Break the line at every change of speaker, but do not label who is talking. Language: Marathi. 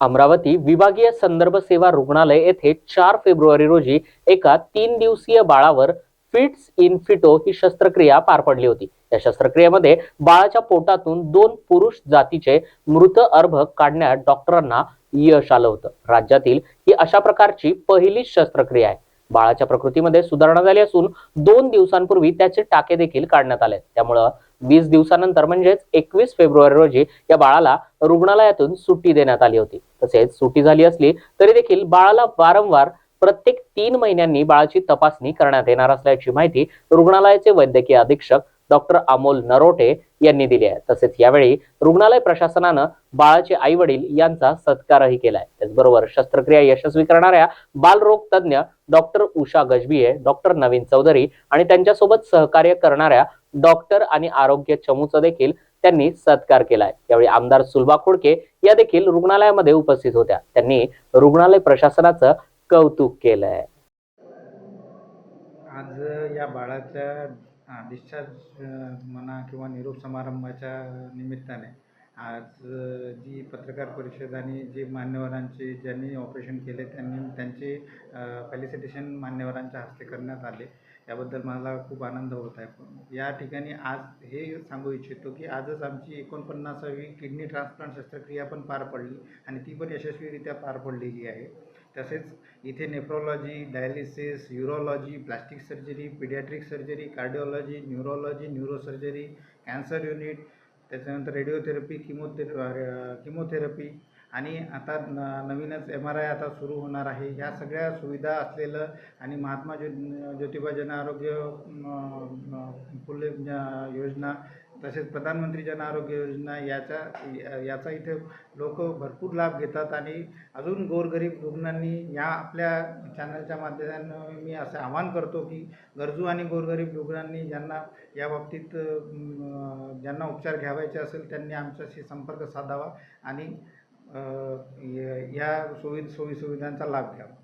अमरावती विभागीय संदर्भ सेवा रुग्णालय येथे चार फेब्रुवारी रोजी एका तीन दिवसीय बाळावर फिट्स इन फिटो ही शस्त्रक्रिया पार पडली होती. या शस्त्रक्रियेमध्ये बाळाच्या पोटातून दोन पुरुष जातीचे मृत अर्भक काढण्यात डॉक्टरांना यश आलं होतं. राज्यातील ही अशा प्रकारची पहिलीच शस्त्रक्रिया आहे. बाळाच्या प्रकृतीमध्ये सुधारणा झाली असून दोन दिवसांपूर्वी त्याचे टाके देखील काढण्यात आले त्यामुळं वीस दिवसानंतर म्हणजेच एकवीस फेब्रुवारी रोजी या बाळाला रुग्णालयातून सुट्टी देण्यात आली होती. तसेच सुट्टी झाली असली तरी देखील बाळाला वारंवार प्रत्येक तीन महिन्यांनी बाळाची तपासणी करण्यात येणार असल्याची माहिती रुग्णालयाचे वैद्यकीय अधीक्षक डॉक्टर अमोल नरोटे यांनी दिली आहे. तसेच यावेळी रुग्णालय प्रशासनानं बाळाचे आई वडील यांचा सत्कारही केलाय. त्याचबरोबर शस्त्रक्रिया यशस्वी करणाऱ्या बालरोग तज्ज्ञ डॉक्टर उषा गजबिये डॉक्टर नवीन चौधरी आणि त्यांच्यासोबत सहकार्य करणाऱ्या डॉक्टर आणि आरोग्य चमूचा देखील त्यांनी सत्कार केलाय. यावेळी आमदार सुलभा खोडके या देखील रुग्णालयामध्ये उपस्थित होत्या. त्यांनी रुग्णालय प्रशासनाचं कौतुक केलंय.
आज या बाळाच्या डिस्चार्ज म्हणा किंवा निरोप समारंभाच्या निमित्ताने आज जी पत्रकार परिषद आणि जे मान्यवरांचे ज्यांनी ऑपरेशन केले त्यांनी त्यांचे फॅलिसिटेशन मान्यवरांच्या हस्ते करण्यात आले. याबद्दल मला खूप आनंद होत आहे. या ठिकाणी आज हे सांगू इच्छितो की आजच आमची एकोणपन्नासावी किडनी ट्रान्सप्लांट शस्त्रक्रिया पण पार पडली आणि ती पण यशस्वीरित्या पार पडलेली आहे. तसेच इथे nephrology dialysis urology plastic surgery paediatric surgery cardiology neurology neurosurgery cancer unit त्याच्यानंतर रेडिओथेरपी किमोथेर किमोथेरपी आणि आता न नवीनच एम आर आय आता सुरू होणार आहे. ह्या सगळ्या सुविधा असलेलं आणि महात्मा ज्यो ज्योतिबा जन आरोग्य फुले योजना तसेच प्रधानमंत्री जन आरोग्य योजना याचा याचा इथे लोक भरपूर लाभ घेतात आणि अजून गोरगरीब रुग्णांनी या आपल्या चॅनलच्या माध्यमानं मी असं आवाहन करतो की गरजू आणि गोरगरीब रुग्णांनी ज्यांना या बाबतीत ज्यांना उपचार घ्यावायचे असेल त्यांनी आमच्याशी संपर्क साधावा आणि या सोयी सोयीसुविधांचा लाभ घ्यावा.